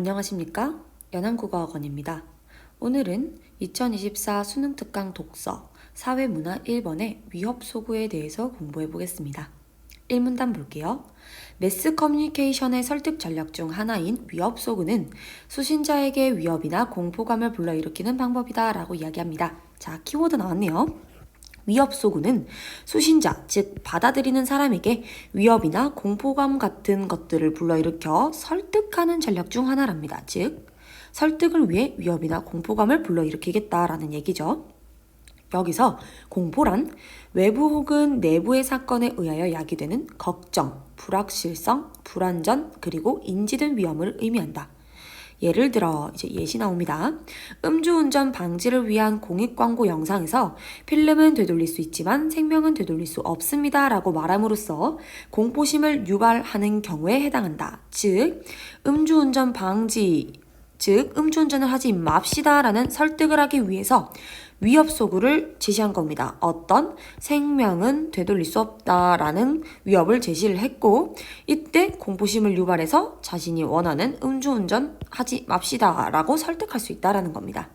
안녕하십니까? 연암국어학원입니다. 오늘은 2024 수능 특강 독서 사회문화 1번의 위협 소구에 대해서 공부해 보겠습니다. 1문단 볼게요. 매스 커뮤니케이션의 설득 전략 중 하나인 위협 소구는 수신자에게 위협이나 공포감을 불러일으키는 방법이다 라고 이야기합니다. 자, 키워드 나왔네요. 위협 소구는 수신자, 즉 받아들이는 사람에게 위협이나 공포감 같은 것들을 불러일으켜 설득하는 전략 중 하나랍니다. 즉 설득을 위해 위협이나 공포감을 불러일으키겠다라는 얘기죠. 여기서 공포란 외부 혹은 내부의 사건에 의하여 야기되는 걱정, 불확실성, 불안전, 그리고 인지된 위험을 의미한다. 예를 들어 이제 예시 나옵니다. 음주운전 방지를 위한 공익 광고 영상에서 필름은 되돌릴 수 있지만 생명은 되돌릴 수 없습니다라고 말함으로써 공포심을 유발하는 경우에 해당한다. 즉 음주운전 방지 즉 음주운전을 하지 맙시다라는 설득을 하기 위해서 위협 소구를 제시한 겁니다. 어떤 생명은 되돌릴 수 없다라는 위협을 제시를 했고 이때 공포심을 유발해서 자신이 원하는 음주운전 하지 맙시다라고 설득할 수 있다라는 겁니다.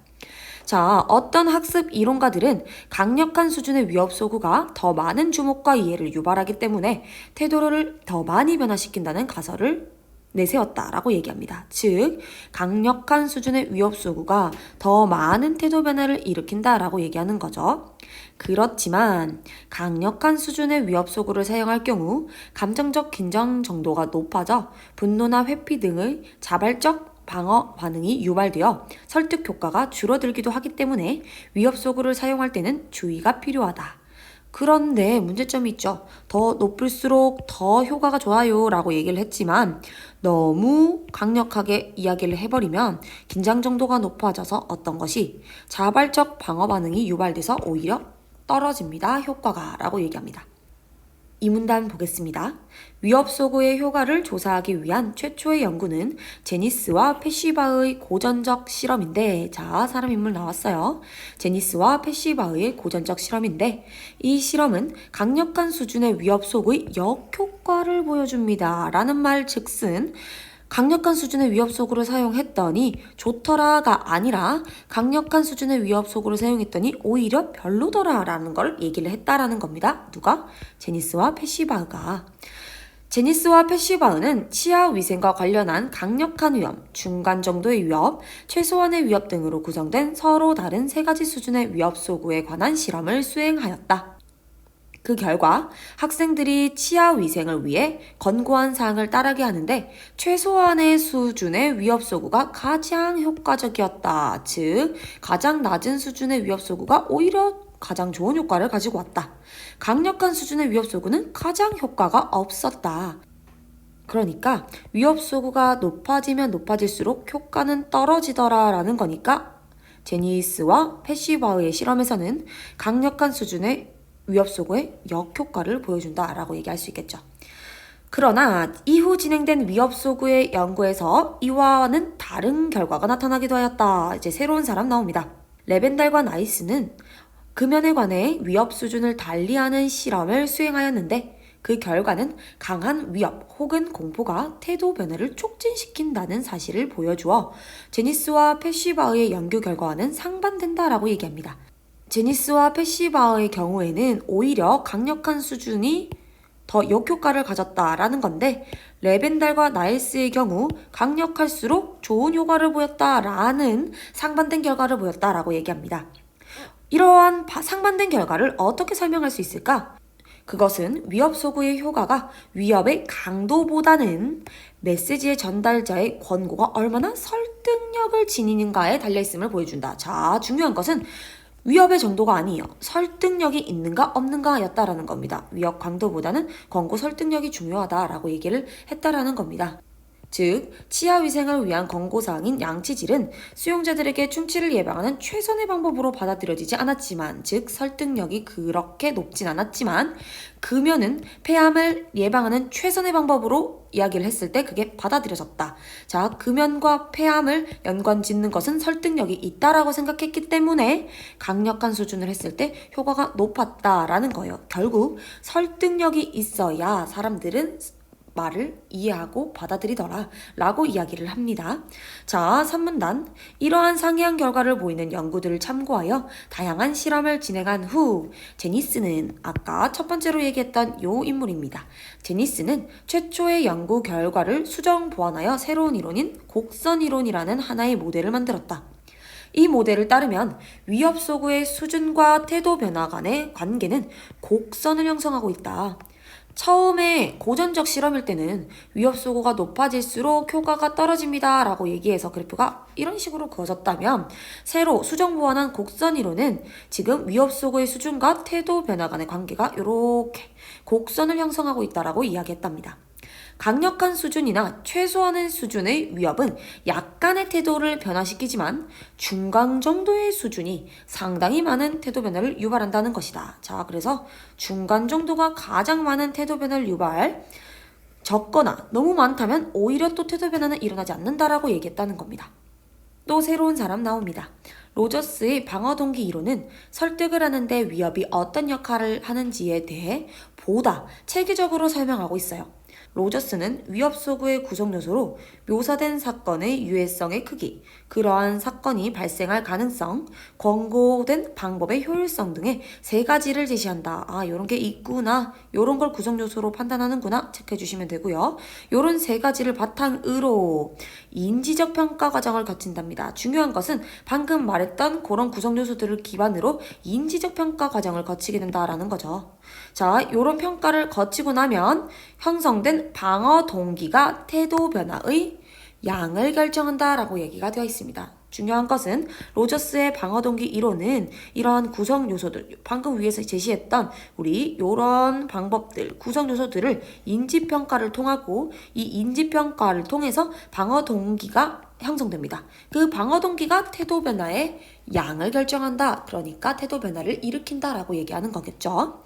자, 어떤 학습 이론가들은 강력한 수준의 위협 소구가 더 많은 주목과 이해를 유발하기 때문에 태도를 더 많이 변화시킨다는 가설을 내세웠다라고 얘기합니다. 즉, 강력한 수준의 위협 소구가 더 많은 태도 변화를 일으킨다라고 얘기하는 거죠. 그렇지만 강력한 수준의 위협 소구를 사용할 경우 감정적 긴장 정도가 높아져 분노나 회피 등의 자발적 방어 반응이 유발되어 설득 효과가 줄어들기도 하기 때문에 위협 소구를 사용할 때는 주의가 필요하다. 그런데 문제점이 있죠. 더 높을수록 더 효과가 좋아요 라고 얘기를 했지만 너무 강력하게 이야기를 해버리면 긴장 정도가 높아져서 어떤 것이 자발적 방어 반응이 유발돼서 오히려 떨어집니다. 효과가 라고 얘기합니다. 이 문단 보겠습니다. 위협 소구의 효과를 조사하기 위한 최초의 연구는 제니스와 페시바의 고전적 실험인데, 자, 사람 인물 나왔어요. 제니스와 페시바의 고전적 실험인데, 이 실험은 강력한 수준의 위협 소구의 역효과를 보여줍니다. 라는 말 즉슨, 강력한 수준의 위협 소구를 사용했더니 좋더라가 아니라 강력한 수준의 위협 소구를 사용했더니 오히려 별로더라라는 걸 얘기를 했다라는 겁니다. 누가? 제니스와 페시바가. 제니스와 페시바흐는 치아 위생과 관련한 강력한 위험, 중간 정도의 위협, 최소한의 위협 등으로 구성된 서로 다른 세 가지 수준의 위협 소구에 관한 실험을 수행하였다. 그 결과 학생들이 치아 위생을 위해 권고한 사항을 따르게 하는데 최소한의 수준의 위협 소구가 가장 효과적이었다. 즉, 가장 낮은 수준의 위협 소구가 오히려 가장 좋은 효과를 가지고 왔다. 강력한 수준의 위협 소구는 가장 효과가 없었다. 그러니까 위협 소구가 높아지면 높아질수록 효과는 떨어지더라라는 거니까 제니스와 패시바의 실험에서는 강력한 수준의 위협 소구의 역효과를 보여준다라고 얘기할 수 있겠죠. 그러나 이후 진행된 위협 소구의 연구에서 이와는 다른 결과가 나타나기도 하였다. 이제 새로운 사람 나옵니다. 레벤달과 나이스는 금연에 관해 위협 수준을 달리하는 실험을 수행하였는데 그 결과는 강한 위협 혹은 공포가 태도 변화를 촉진시킨다는 사실을 보여주어 제니스와 패시바의 연구 결과와는 상반된다라고 얘기합니다. 제니스와 패시바의 경우에는 오히려 강력한 수준이 더 역효과를 가졌다라는 건데 레벤달과 나일스의 경우 강력할수록 좋은 효과를 보였다라는 상반된 결과를 보였다라고 얘기합니다. 이러한 상반된 결과를 어떻게 설명할 수 있을까? 그것은 위협 소구의 효과가 위협의 강도보다는 메시지의 전달자의 권고가 얼마나 설득력을 지니는가에 달려있음을 보여준다. 자, 중요한 것은 위협의 정도가 아니에요. 설득력이 있는가 없는가였다라는 겁니다. 위협 강도보다는 권고 설득력이 중요하다라고 얘기를 했다라는 겁니다. 즉, 치아 위생을 위한 권고사항인 양치질은 수용자들에게 충치를 예방하는 최선의 방법으로 받아들여지지 않았지만, 즉, 설득력이 그렇게 높진 않았지만, 금연은 폐암을 예방하는 최선의 방법으로 이야기를 했을 때 그게 받아들여졌다. 자, 금연과 폐암을 연관 짓는 것은 설득력이 있다라고 생각했기 때문에 강력한 수준을 했을 때 효과가 높았다라는 거예요. 결국 설득력이 있어야 사람들은 말을 이해하고 받아들이더라 라고 이야기를 합니다. 자, 3문단. 이러한 상이한 결과를 보이는 연구들을 참고하여 다양한 실험을 진행한 후 제니스는 아까 첫 번째로 얘기했던 요 인물입니다. 제니스는 최초의 연구 결과를 수정 보완하여 새로운 이론인 곡선 이론이라는 하나의 모델을 만들었다. 이 모델을 따르면 위협 소구의 수준과 태도 변화 간의 관계는 곡선을 형성하고 있다. 처음에 고전적 실험일 때는 위협 소구가 높아질수록 효과가 떨어집니다. 라고 얘기해서 그래프가 이런 식으로 그어졌다면 새로 수정 보완한 곡선 이론은 지금 위협 소구의 수준과 태도 변화 간의 관계가 이렇게 곡선을 형성하고 있다라고 이야기했답니다. 강력한 수준이나 최소한의 수준의 위협은 약간의 태도를 변화시키지만 중간 정도의 수준이 상당히 많은 태도 변화를 유발한다는 것이다. 자, 그래서 중간 정도가 가장 많은 태도 변화를 유발, 적거나 너무 많다면 오히려 또 태도 변화는 일어나지 않는다라고 얘기했다는 겁니다. 또 새로운 사람 나옵니다. 로저스의 방어 동기 이론은 설득을 하는데 위협이 어떤 역할을 하는지에 대해 보다 체계적으로 설명하고 있어요. 로저스는 위협 소구의 구성 요소로 묘사된 사건의 유해성의 크기, 그러한 사건이 발생할 가능성, 권고된 방법의 효율성 등의 세 가지를 제시한다. 아, 요런 게 있구나. 요런 걸 구성 요소로 판단하는구나. 체크해 주시면 되고요. 요런 세 가지를 바탕으로 인지적 평가 과정을 거친답니다. 중요한 것은 방금 말했던 그런 구성 요소들을 기반으로 인지적 평가 과정을 거치게 된다라는 거죠. 자, 요런 평가를 거치고 나면 형성된 방어 동기가 태도 변화의 양을 결정한다라고 얘기가 되어 있습니다. 중요한 것은 로저스의 방어 동기 이론은 이러한 구성 요소들 방금 위에서 제시했던 우리 요런 방법들 구성 요소들을 인지 평가를 통하고 이 인지 평가를 통해서 방어 동기가 형성됩니다. 그 방어 동기가 태도 변화의 양을 결정한다. 그러니까 태도 변화를 일으킨다 라고 얘기하는 거겠죠.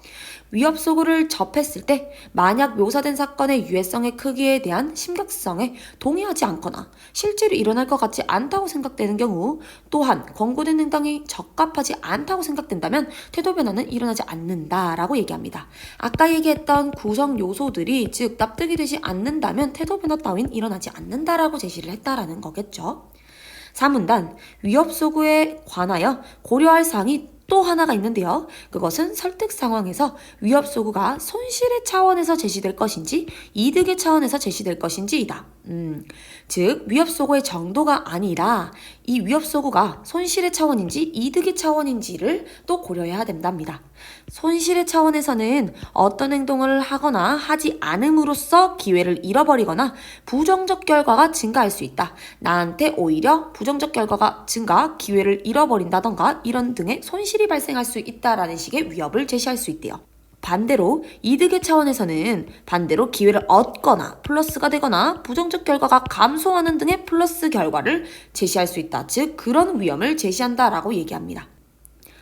위협 소구를 접했을 때 만약 묘사된 사건의 유해성의 크기에 대한 심각성에 동의하지 않거나 실제로 일어날 것 같지 않다고 생각되는 경우 또한 권고된 행동이 적합하지 않다고 생각된다면 태도 변화는 일어나지 않는다 라고 얘기합니다. 아까 얘기했던 구성 요소들이 즉 납득이 되지 않는다면 태도 변화 따윈 일어나지 않는다라고 제시를 했다라는 거겠죠. 3문단 위협 소구에 관하여 고려할 사항이 또 하나가 있는데요. 그것은 설득 상황에서 위협 소구가 손실의 차원에서 제시될 것인지 이득의 차원에서 제시될 것인지이다. 음, 즉 위협 소구의 정도가 아니라 이 위협 소구가 손실의 차원인지 이득의 차원인지를 또 고려해야 된답니다. 손실의 차원에서는 어떤 행동을 하거나 하지 않음으로써 기회를 잃어버리거나 부정적 결과가 증가할 수 있다. 나한테 오히려 부정적 결과가 증가, 기회를 잃어버린다던가 이런 등의 손실이 발생할 수 있다라는 식의 위협을 제시할 수 있대요. 반대로 이득의 차원에서는 반대로 기회를 얻거나 플러스가 되거나 부정적 결과가 감소하는 등의 플러스 결과를 제시할 수 있다. 즉 그런 위험을 제시한다 라고 얘기합니다.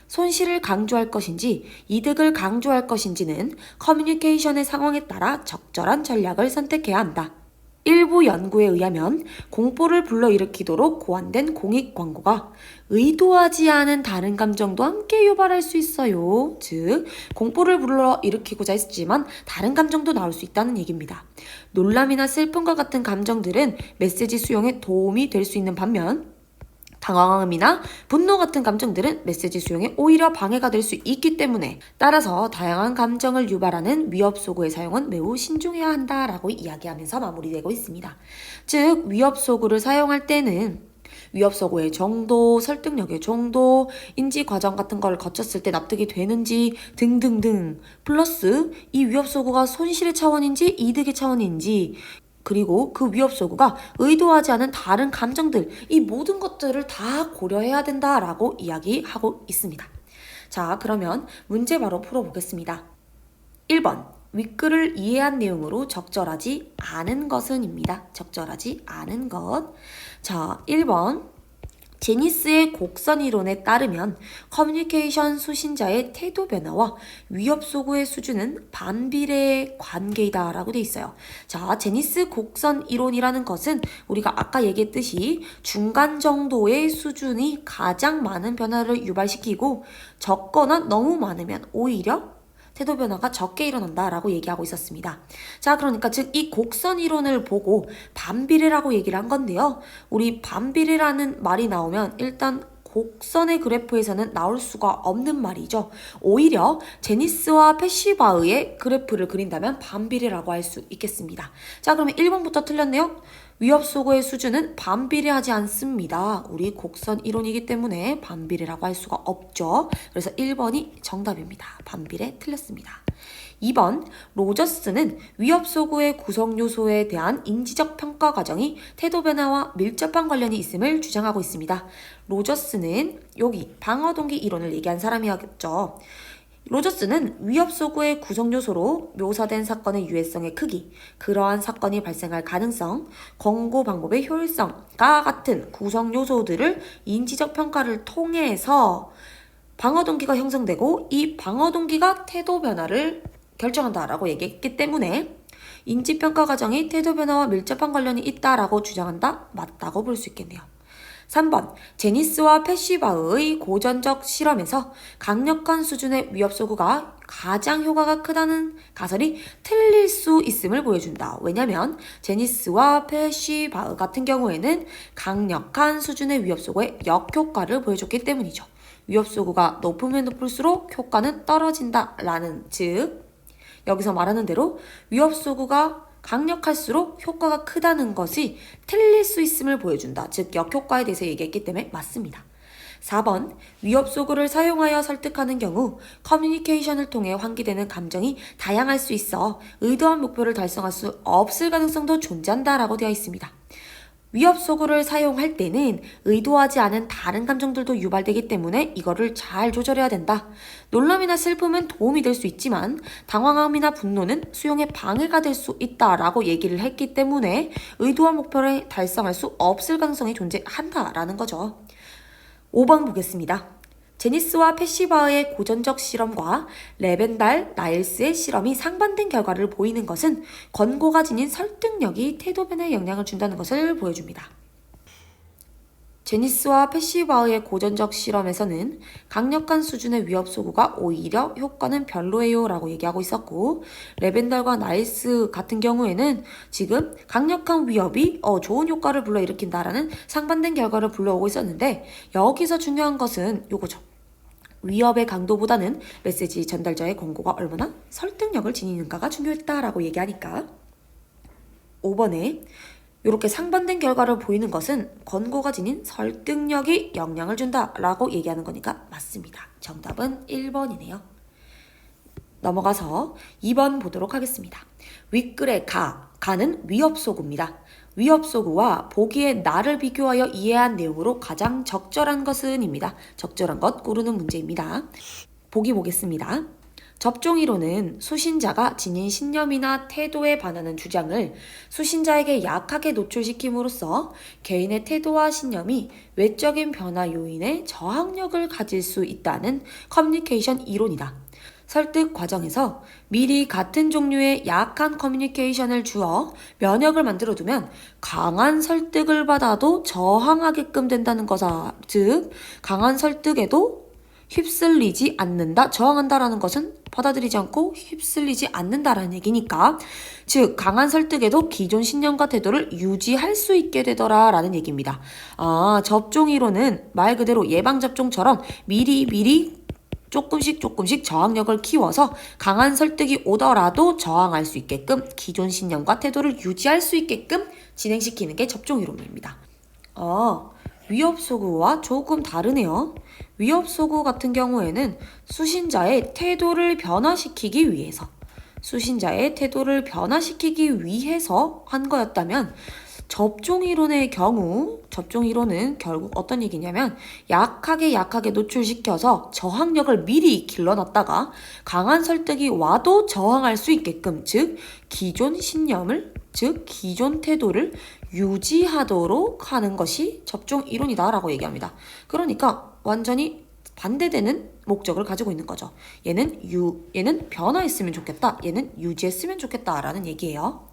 손실을 강조할 것인지 이득을 강조할 것인지는 커뮤니케이션의 상황에 따라 적절한 전략을 선택해야 한다. 일부 연구에 의하면 공포를 불러일으키도록 고안된 공익 광고가 의도하지 않은 다른 감정도 함께 유발할 수 있어요. 즉, 공포를 불러일으키고자 했지만 다른 감정도 나올 수 있다는 얘기입니다. 놀람이나 슬픔과 같은 감정들은 메시지 수용에 도움이 될 수 있는 반면 당황함이나 분노 같은 감정들은 메시지 수용에 오히려 방해가 될 수 있기 때문에 따라서 다양한 감정을 유발하는 위협 소구의 사용은 매우 신중해야 한다라고 이야기하면서 마무리되고 있습니다. 즉 위협 소구를 사용할 때는 위협 소구의 정도, 설득력의 정도, 인지 과정 같은 걸 거쳤을 때 납득이 되는지 등등등 플러스 이 위협 소구가 손실의 차원인지 이득의 차원인지 그리고 그 위협 소구가 의도하지 않은 다른 감정들, 이 모든 것들을 다 고려해야 된다라고 이야기하고 있습니다. 자, 그러면 문제 바로 풀어보겠습니다. 1번. 윗글을 이해한 내용으로 적절하지 않은 것은입니다. 적절하지 않은 것. 자, 1번. 제니스의 곡선 이론에 따르면 커뮤니케이션 수신자의 태도 변화와 위협 소구의 수준은 반비례 관계이다라고 돼 있어요. 자, 제니스 곡선 이론이라는 것은 우리가 아까 얘기했듯이 중간 정도의 수준이 가장 많은 변화를 유발시키고 적거나 너무 많으면 오히려 태도 변화가 적게 일어난다라고 얘기하고 있었습니다. 자, 그러니까 즉 이 곡선 이론을 보고 반비례라고 얘기를 한 건데요. 우리 반비례라는 말이 나오면 일단 곡선의 그래프에서는 나올 수가 없는 말이죠. 오히려 제니스와 패시바의 그래프를 그린다면 반비례라고 할 수 있겠습니다. 자, 그러면 1번부터 틀렸네요. 위협 소고의 수준은 반비례하지 않습니다. 우리 곡선 이론이기 때문에 반비례라고 할 수가 없죠. 그래서 1번이 정답입니다. 반비례 틀렸습니다. 2번 로저스는 위협 소구의 구성 요소에 대한 인지적 평가 과정이 태도 변화와 밀접한 관련이 있음을 주장하고 있습니다. 로저스는 여기 방어 동기 이론을 얘기한 사람이었죠. 로저스는 위협 소구의 구성 요소로 묘사된 사건의 유해성의 크기, 그러한 사건이 발생할 가능성, 권고 방법의 효율성과 같은 구성 요소들을 인지적 평가를 통해서 방어 동기가 형성되고 이 방어 동기가 태도 변화를 결정한다라고 얘기했기 때문에 인지평가 과정이 태도 변화와 밀접한 관련이 있다라고 주장한다? 맞다고 볼 수 있겠네요. 3번 제니스와 패시바의 고전적 실험에서 강력한 수준의 위협 소구가 가장 효과가 크다는 가설이 틀릴 수 있음을 보여준다. 왜냐면 제니스와 패시바 같은 경우에는 강력한 수준의 위협 소구의 역효과를 보여줬기 때문이죠. 위협 소구가 높으면 높을수록 효과는 떨어진다 라는 즉 여기서 말하는 대로 위협 소구가 강력할수록 효과가 크다는 것이 틀릴 수 있음을 보여준다. 즉 역효과에 대해서 얘기했기 때문에 맞습니다. 4번 위협 소구를 사용하여 설득하는 경우 커뮤니케이션을 통해 환기되는 감정이 다양할 수 있어 의도한 목표를 달성할 수 없을 가능성도 존재한다라고 되어 있습니다. 위협 소구를 사용할 때는 의도하지 않은 다른 감정들도 유발되기 때문에 이거를 잘 조절해야 된다. 놀람이나 슬픔은 도움이 될 수 있지만 당황함이나 분노는 수용에 방해가 될 수 있다라고 얘기를 했기 때문에 의도한 목표를 달성할 수 없을 가능성이 존재한다라는 거죠. 5번 보겠습니다. 제니스와 패시바의 고전적 실험과 레벤달, 나일스의 실험이 상반된 결과를 보이는 것은 권고가 지닌 설득력이 태도 변화에 영향을 준다는 것을 보여줍니다. 제니스와 패시바의 고전적 실험에서는 강력한 수준의 위협 소구가 오히려 효과는 별로예요 라고 얘기하고 있었고 레벤달과 나일스 같은 경우에는 지금 강력한 위협이 어, 좋은 효과를 불러일으킨다라는 상반된 결과를 불러오고 있었는데 여기서 중요한 것은 요거죠. 위협의 강도보다는 메시지 전달자의 권고가 얼마나 설득력을 지니는가가 중요했다라고 얘기하니까 5번에 이렇게 상반된 결과를 보이는 것은 권고가 지닌 설득력이 영향을 준다라고 얘기하는 거니까 맞습니다. 정답은 1번이네요. 넘어가서 2번 보도록 하겠습니다. 윗글의 가, 가는 위협소구입니다. 위협소구와 보기의 나를 비교하여 이해한 내용으로 가장 적절한 것은입니다. 적절한 것 고르는 문제입니다. 보기 보겠습니다. 접종이론은 수신자가 지닌 신념이나 태도에 반하는 주장을 수신자에게 약하게 노출시킴으로써 개인의 태도와 신념이 외적인 변화 요인에 저항력을 가질 수 있다는 커뮤니케이션 이론이다. 설득 과정에서 미리 같은 종류의 약한 커뮤니케이션을 주어 면역을 만들어 두면 강한 설득을 받아도 저항하게끔 된다는 거다. 즉, 강한 설득에도 휩쓸리지 않는다, 저항한다라는 것은 받아들이지 않고 휩쓸리지 않는다라는 얘기니까, 즉, 강한 설득에도 기존 신념과 태도를 유지할 수 있게 되더라라는 얘기입니다. 아, 접종이론은 말 그대로 예방접종처럼 미리 미리 조금씩 조금씩 저항력을 키워서 강한 설득이 오더라도 저항할 수 있게끔 기존 신념과 태도를 유지할 수 있게끔 진행시키는 게 접종이론입니다. 아, 위협 소구와 조금 다르네요. 위협 소구 같은 경우에는 수신자의 태도를 변화시키기 위해서 수신자의 태도를 변화시키기 위해서 한 거였다면 접종 이론의 경우 접종 이론은 결국 어떤 얘기냐면 약하게 약하게 노출시켜서 저항력을 미리 길러놨다가 강한 설득이 와도 저항할 수 있게끔 즉 기존 신념을 즉 기존 태도를 유지하도록 하는 것이 접종 이론이다라고 얘기합니다. 그러니까 완전히 반대되는 목적을 가지고 있는 거죠. 얘는 유, 얘는 변화했으면 좋겠다. 얘는 유지했으면 좋겠다라는 얘기예요.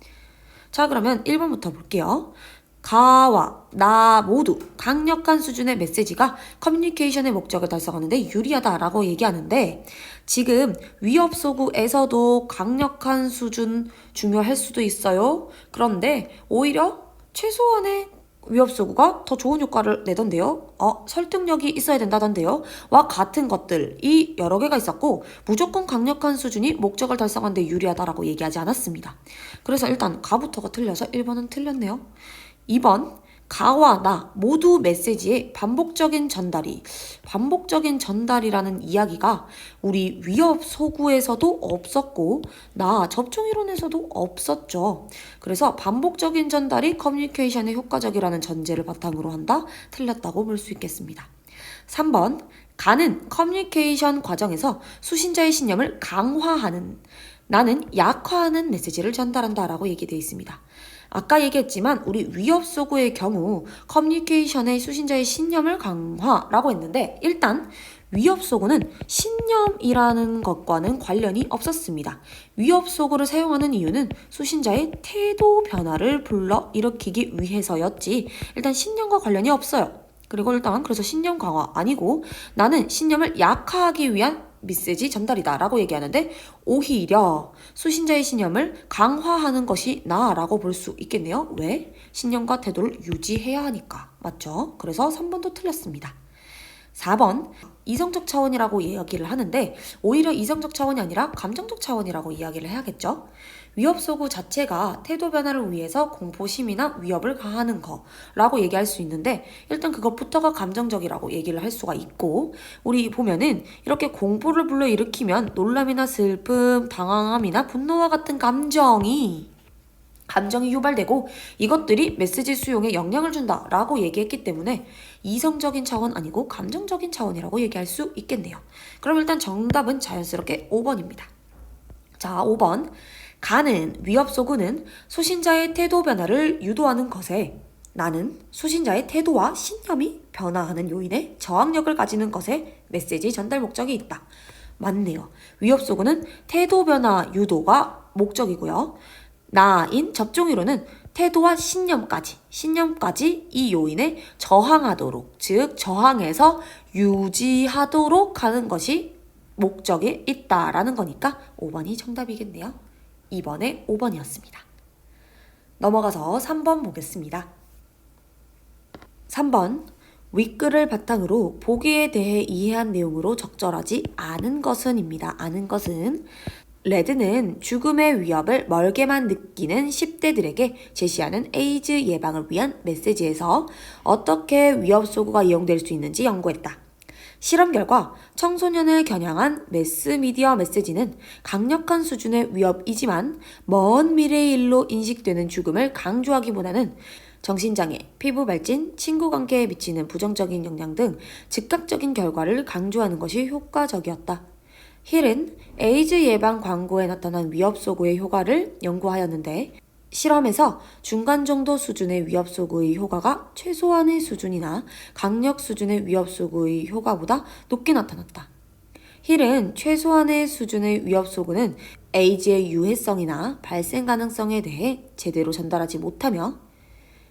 자, 그러면 1번부터 볼게요. 가와 나 모두 강력한 수준의 메시지가 커뮤니케이션의 목적을 달성하는데 유리하다라고 얘기하는데 지금 위협 소구에서도 강력한 수준 중요할 수도 있어요. 그런데 오히려 최소한의 위협 소구가 더 좋은 효과를 내던데요. 어, 설득력이 있어야 된다던데요. 와 같은 것들이 여러 개가 있었고 무조건 강력한 수준이 목적을 달성하는데 유리하다라고 얘기하지 않았습니다. 그래서 일단 가부터가 틀려서 1번은 틀렸네요. 2번 가와 나 모두 메시지의 반복적인 전달이 반복적인 전달이라는 이야기가 우리 위협 소구에서도 없었고 나 접종 이론에서도 없었죠. 그래서 반복적인 전달이 커뮤니케이션에 효과적이라는 전제를 바탕으로 한다. 틀렸다고 볼 수 있겠습니다. 3번 가는 커뮤니케이션 과정에서 수신자의 신념을 강화하는 나는 약화하는 메시지를 전달한다라고 얘기되어 있습니다. 아까 얘기했지만 우리 위협 소구의 경우 커뮤니케이션의 수신자의 신념을 강화라고 했는데 일단 위협 소구는 신념이라는 것과는 관련이 없었습니다. 위협 소구를 사용하는 이유는 수신자의 태도 변화를 불러 일으키기 위해서였지 일단 신념과 관련이 없어요. 그리고 일단 그래서 신념 강화 아니고 나는 신념을 약화하기 위한 메시지 전달이다 라고 얘기하는데 오히려 수신자의 신념을 강화하는 것이 나라고 볼 수 있겠네요. 왜? 신념과 태도를 유지해야 하니까. 맞죠? 그래서 3번도 틀렸습니다. 4번 이성적 차원이라고 이야기를 하는데 오히려 이성적 차원이 아니라 감정적 차원이라고 이야기를 해야겠죠. 위협 소구 자체가 태도 변화를 위해서 공포심이나 위협을 가하는 거라고 얘기할 수 있는데 일단 그것부터가 감정적이라고 얘기를 할 수가 있고 우리 보면은 이렇게 공포를 불러일으키면 놀람이나 슬픔, 당황함이나 분노와 같은 감정이 감정이 유발되고 이것들이 메시지 수용에 영향을 준다라고 얘기했기 때문에 이성적인 차원 아니고 감정적인 차원이라고 얘기할 수 있겠네요. 그럼 일단 정답은 자연스럽게 5번입니다. 자, 5번. 가는 위협 소구는 수신자의 태도 변화를 유도하는 것에 나는 수신자의 태도와 신념이 변화하는 요인에 저항력을 가지는 것에 메시지 전달 목적이 있다. 맞네요. 위협 소구는 태도 변화 유도가 목적이고요. 나인 접종이로는 태도와 신념까지, 신념까지 이 요인에 저항하도록, 즉, 저항해서 유지하도록 하는 것이 목적에 있다라는 거니까 5번이 정답이겠네요. 2번에 5번이었습니다. 넘어가서 3번 보겠습니다. 3번. 윗글을 바탕으로 보기에 대해 이해한 내용으로 적절하지 않은 것은입니다. 아는 것은 레드는 죽음의 위협을 멀게만 느끼는 10대들에게 제시하는 에이즈 예방을 위한 메시지에서 어떻게 위협 소구가 이용될 수 있는지 연구했다. 실험 결과 청소년을 겨냥한 매스미디어 메시지는 강력한 수준의 위협이지만 먼 미래의 일로 인식되는 죽음을 강조하기보다는 정신장애, 피부 발진, 친구 관계에 미치는 부정적인 영향 등 즉각적인 결과를 강조하는 것이 효과적이었다. 힐은 에이즈 예방 광고에 나타난 위협 소구의 효과를 연구하였는데 실험에서 중간 정도 수준의 위협 소구의 효과가 최소한의 수준이나 강력 수준의 위협 소구의 효과보다 높게 나타났다. 힐은 최소한의 수준의 위협 소구는 에이즈의 유해성이나 발생 가능성에 대해 제대로 전달하지 못하며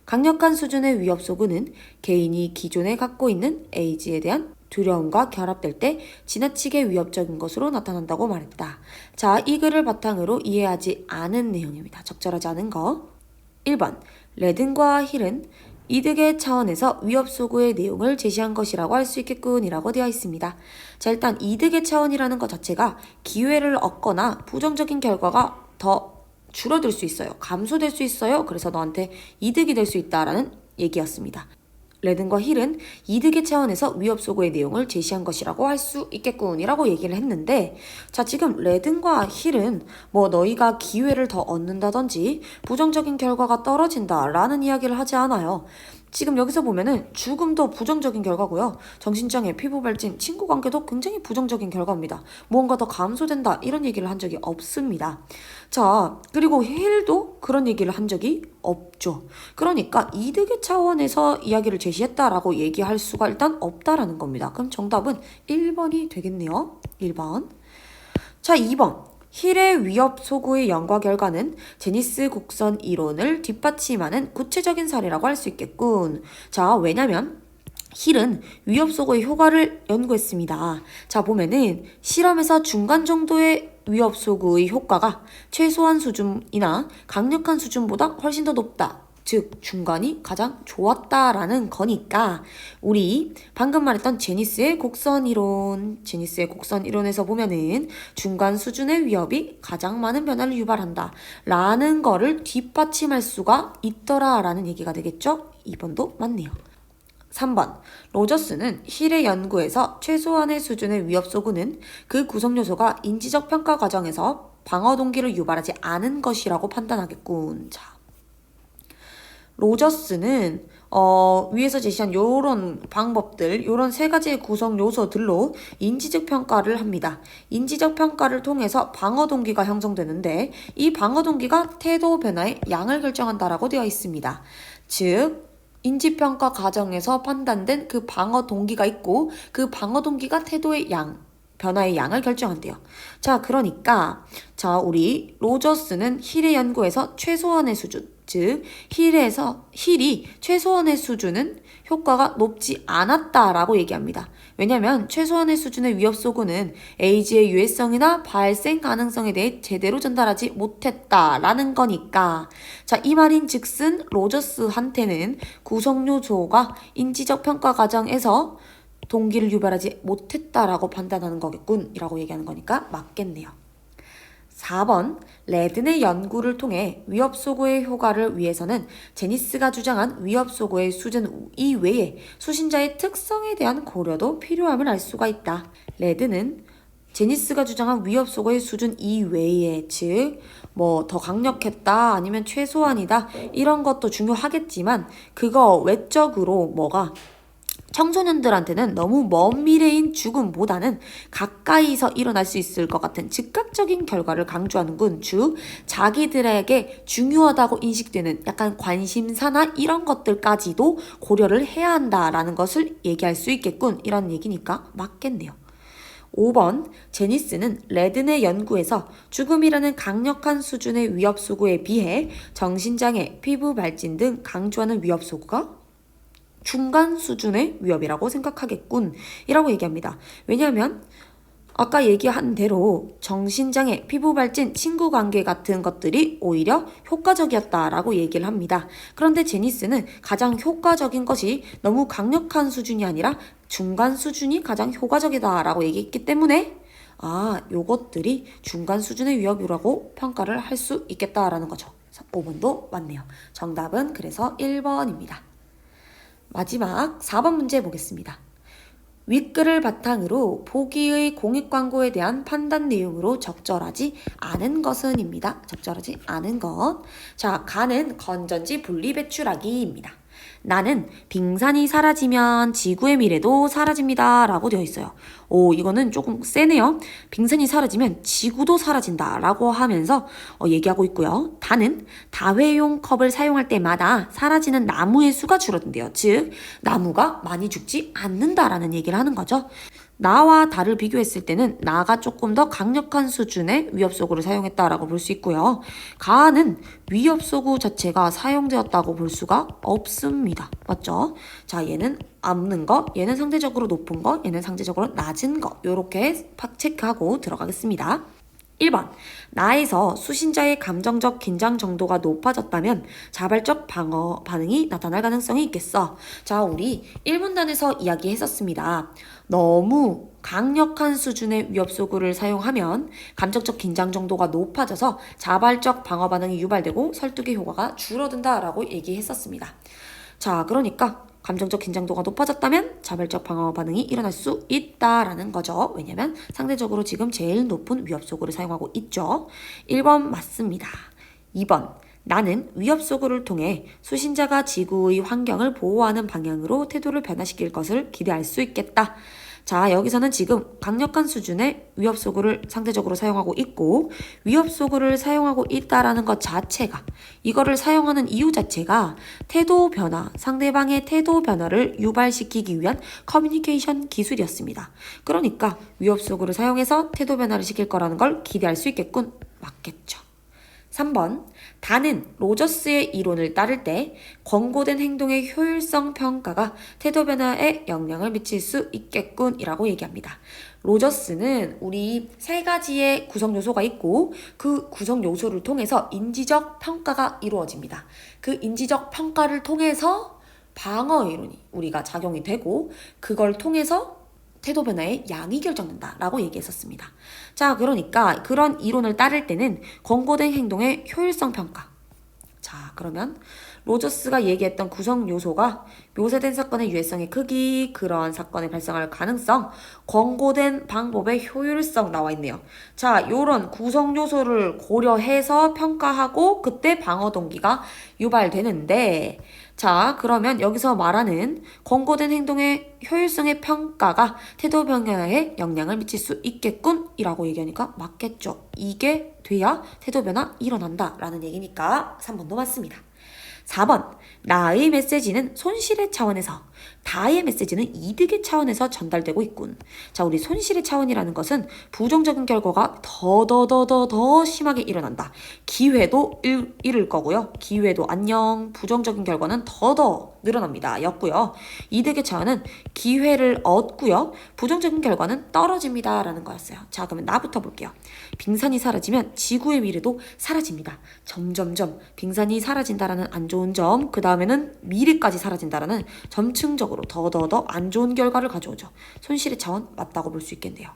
강력한 수준의 위협 소구는 개인이 기존에 갖고 있는 에이즈에 대한 두려움과 결합될 때 지나치게 위협적인 것으로 나타난다고 말했다. 자, 이 글을 바탕으로 이해하지 않은 내용입니다. 적절하지 않은 거. 1번. 레든과 힐은 이득의 차원에서 위협 소구의 내용을 제시한 것이라고 할 수 있겠군이라고 되어 있습니다. 자, 일단 이득의 차원이라는 것 자체가 기회를 얻거나 부정적인 결과가 더 줄어들 수 있어요. 감소될 수 있어요. 그래서 너한테 이득이 될 수 있다라는 얘기였습니다. 레든과 힐은 이득의 차원에서 위협 소구의 내용을 제시한 것이라고 할 수 있겠군이라고 얘기를 했는데 자 지금 레든과 힐은 뭐 너희가 기회를 더 얻는다든지 부정적인 결과가 떨어진다라는 이야기를 하지 않아요. 지금 여기서 보면은 죽음도 부정적인 결과고요. 정신장애, 피부 발진, 친구 관계도 굉장히 부정적인 결과입니다. 무언가 더 감소된다 이런 얘기를 한 적이 없습니다. 자, 그리고 힐도 그런 얘기를 한 적이 없죠. 그러니까 이득의 차원에서 이야기를 제시했다라고 얘기할 수가 일단 없다라는 겁니다. 그럼 정답은 1번이 되겠네요. 1번. 자, 2번. 힐의 위협 소구의 연과 결과는 제니스 곡선 이론을 뒷받침하는 구체적인 사례라고 할 수 있겠군. 자, 왜냐면 힐은 위협 소구의 효과를 연구했습니다. 자, 보면은 실험에서 중간 정도의 위협 소구의 효과가 최소한 수준이나 강력한 수준보다 훨씬 더 높다. 즉, 중간이 가장 좋았다라는 거니까 우리 방금 말했던 제니스의 곡선 이론, 제니스의 곡선 이론에서 보면은 중간 수준의 위협이 가장 많은 변화를 유발한다. 라는 거를 뒷받침할 수가 있더라 라는 얘기가 되겠죠? 2번도 맞네요. 3번. 로저스는 힐의 연구에서 최소한의 수준의 위협 소구는 그 구성 요소가 인지적 평가 과정에서 방어 동기를 유발하지 않은 것이라고 판단하겠군. 자. 로저스는 어, 위에서 제시한 요런 방법들, 요런 세 가지의 구성 요소들로 인지적 평가를 합니다. 인지적 평가를 통해서 방어 동기가 형성되는데 이 방어 동기가 태도 변화의 양을 결정한다라고 되어 있습니다. 즉 인지평가 과정에서 판단된 그 방어 동기가 있고 그 방어 동기가 태도의 양, 변화의 양을 결정한대요. 자, 그러니까 자, 우리 로저스는 힐의 연구에서 최소한의 수준, 즉 힐에서 힐이 최소한의 수준은 효과가 높지 않았다라고 얘기합니다. 왜냐하면 최소한의 수준의 위협 소구는 에이즈의 유해성이나 발생 가능성에 대해 제대로 전달하지 못했다라는 거니까 자 이 말인 즉슨 로저스한테는 구성 요소가 인지적 평가 과정에서 동기를 유발하지 못했다라고 판단하는 거겠군 이라고 얘기하는 거니까 맞겠네요. 4번 레든의 연구를 통해 위협 소구의 효과를 위해서는 제니스가 주장한 위협 소구의 수준 이외에 수신자의 특성에 대한 고려도 필요함을 알 수가 있다. 레드는 제니스가 주장한 위협 소구의 수준 이외에 즉 뭐 더 강력했다 아니면 최소한이다 이런 것도 중요하겠지만 그거 외적으로 뭐가 청소년들한테는 너무 먼 미래인 죽음보다는 가까이서 일어날 수 있을 것 같은 즉각적인 결과를 강조하는군. 즉, 자기들에게 중요하다고 인식되는 약간 관심사나 이런 것들까지도 고려를 해야 한다라는 것을 얘기할 수 있겠군. 이런 얘기니까 맞겠네요. 5번 제니스는 레든의 연구에서 죽음이라는 강력한 수준의 위협 소구에 비해 정신장애, 피부 발진 등 강조하는 위협 소구가 중간 수준의 위협이라고 생각하겠군. 이라고 얘기합니다. 왜냐하면 아까 얘기한 대로 정신장애, 피부 발진, 친구 관계 같은 것들이 오히려 효과적이었다라고 얘기를 합니다. 그런데 제니스는 가장 효과적인 것이 너무 강력한 수준이 아니라 중간 수준이 가장 효과적이다라고 얘기했기 때문에 아, 요것들이 중간 수준의 위협이라고 평가를 할 수 있겠다라는 거죠. 5번도 맞네요. 정답은 그래서 1번입니다. 마지막 4번 문제 보겠습니다. 윗글을 바탕으로 보기의 공익 광고에 대한 판단 내용으로 적절하지 않은 것은입니다. 적절하지 않은 것. 자, 가는 건전지 분리 배출하기입니다. 나는 빙산이 사라지면 지구의 미래도 사라집니다. 라고 되어 있어요. 오, 이거는 조금 세네요. 빙산이 사라지면 지구도 사라진다. 라고 하면서 어, 얘기하고 있고요. 다는 다회용 컵을 사용할 때마다 사라지는 나무의 수가 줄어든대요. 즉, 나무가 많이 죽지 않는다라는 얘기를 하는 거죠. 나와 다를 비교했을 때는 나가 조금 더 강력한 수준의 위협소구를 사용했다라고 볼 수 있고요. 가는 위협소구 자체가 사용되었다고 볼 수가 없습니다. 맞죠? 자, 얘는 없는 거, 얘는 상대적으로 높은 거, 얘는 상대적으로 낮은 거. 이렇게 팍 체크하고 들어가겠습니다. 1번. 나에서 수신자의 감정적 긴장 정도가 높아졌다면 자발적 방어 반응이 나타날 가능성이 있겠어. 자, 우리 1문단에서 이야기했었습니다. 너무 강력한 수준의 위협 소구를 사용하면 감정적 긴장 정도가 높아져서 자발적 방어 반응이 유발되고 설득의 효과가 줄어든다라고 얘기했었습니다. 자, 그러니까 감정적 긴장도가 높아졌다면 자발적 방어 반응이 일어날 수 있다라는 거죠. 왜냐면 상대적으로 지금 제일 높은 위협 소구를 사용하고 있죠. 1번 맞습니다. 2번 나는 위협 소구를 통해 수신자가 지구의 환경을 보호하는 방향으로 태도를 변화시킬 것을 기대할 수 있겠다. 자, 여기서는 지금 강력한 수준의 위협 소구를 상대적으로 사용하고 있고 위협 소구를 사용하고 있다라는 것 자체가 이거를 사용하는 이유 자체가 태도 변화, 상대방의 태도 변화를 유발시키기 위한 커뮤니케이션 기술이었습니다. 그러니까 위협 소구를 사용해서 태도 변화를 시킬 거라는 걸 기대할 수 있겠군. 맞겠죠. 3번. 다는 로저스의 이론을 따를 때 권고된 행동의 효율성 평가가 태도 변화에 영향을 미칠 수 있겠군이라고 얘기합니다. 로저스는 우리 세 가지의 구성 요소가 있고 그 구성 요소를 통해서 인지적 평가가 이루어집니다. 그 인지적 평가를 통해서 방어 이론이 우리가 작용이 되고 그걸 통해서 태도 변화의 양이 결정된다라고 얘기했었습니다. 자, 그러니까 그런 이론을 따를 때는 권고된 행동의 효율성 평가. 자, 그러면 로저스가 얘기했던 구성 요소가 묘사된 사건의 유해성의 크기, 그러한 사건의 발생할 가능성, 권고된 방법의 효율성 나와 있네요. 자, 요런 구성 요소를 고려해서 평가하고 그때 방어 동기가 유발되는데 자, 그러면 여기서 말하는 권고된 행동의 효율성의 평가가 태도 변화에 영향을 미칠 수 있겠군 이라고 얘기하니까 맞겠죠. 이게 돼야 태도 변화 일어난다 라는 얘기니까 3번도 맞습니다. 4번 나의 메시지는 손실의 차원에서 다의 메시지는 이득의 차원에서 전달되고 있군. 자, 우리 손실의 차원이라는 것은 부정적인 결과가 더 더 더 더 더 심하게 일어난다. 기회도 잃, 잃을 거고요. 기회도 안녕. 부정적인 결과는 더더 늘어납니다. 였고요. 이득의 차원은 기회를 얻고요. 부정적인 결과는 떨어집니다. 라는 거였어요. 자, 그러면 나부터 볼게요. 빙산이 사라지면 지구의 미래도 사라집니다. 점점점 빙산이 사라진다라는 안 좋은 점, 그 다음에는 미래까지 사라진다라는 점층 적으로 더더더 안 좋은 결과를 가져오죠. 손실의 차원 맞다고 볼 수 있겠네요.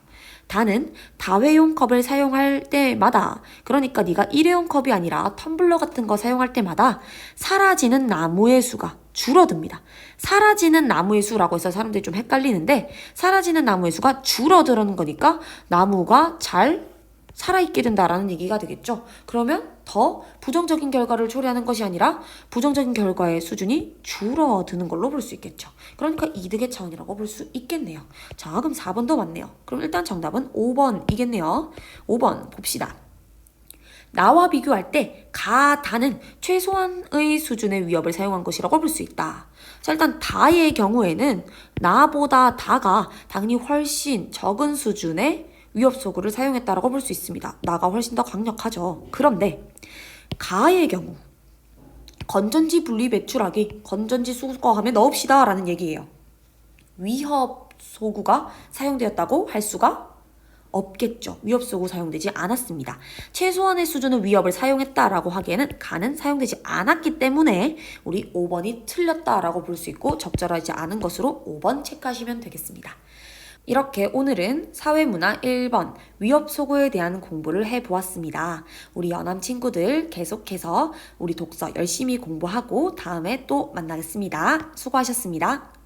다는 다회용 컵을 사용할 때마다 그러니까 네가 일회용 컵이 아니라 텀블러 같은 거 사용할 때마다 사라지는 나무의 수가 줄어듭니다. 사라지는 나무의 수라고 해서 사람들이 좀 헷갈리는데 사라지는 나무의 수가 줄어드는 거니까 나무가 잘 살아있게 된다라는 얘기가 되겠죠. 그러면 더 부정적인 결과를 초래하는 것이 아니라 부정적인 결과의 수준이 줄어드는 걸로 볼 수 있겠죠. 그러니까 이득의 차원이라고 볼 수 있겠네요. 자, 그럼 4번도 맞네요. 그럼 일단 정답은 5번이겠네요. 5번 봅시다. 나와 비교할 때 가, 다는 최소한의 수준의 위협을 사용한 것이라고 볼 수 있다. 자, 일단 다의 경우에는 나보다 다가 당연히 훨씬 적은 수준의 위협 소구를 사용했다라고 볼 수 있습니다. 나가 훨씬 더 강력하죠. 그런데 가의 경우 건전지 분리 배출하기, 건전지 수거함에 넣읍시다 라는 얘기예요. 위협 소구가 사용되었다고 할 수가 없겠죠. 위협 소구 사용되지 않았습니다. 최소한의 수준의 위협을 사용했다라고 하기에는 가는 사용되지 않았기 때문에 우리 5번이 틀렸다라고 볼 수 있고 적절하지 않은 것으로 5번 체크하시면 되겠습니다. 이렇게 오늘은 사회문화 1번 위협 소구에 대한 공부를 해보았습니다. 우리 연암 친구들 계속해서 우리 독서 열심히 공부하고 다음에 또 만나겠습니다. 수고하셨습니다.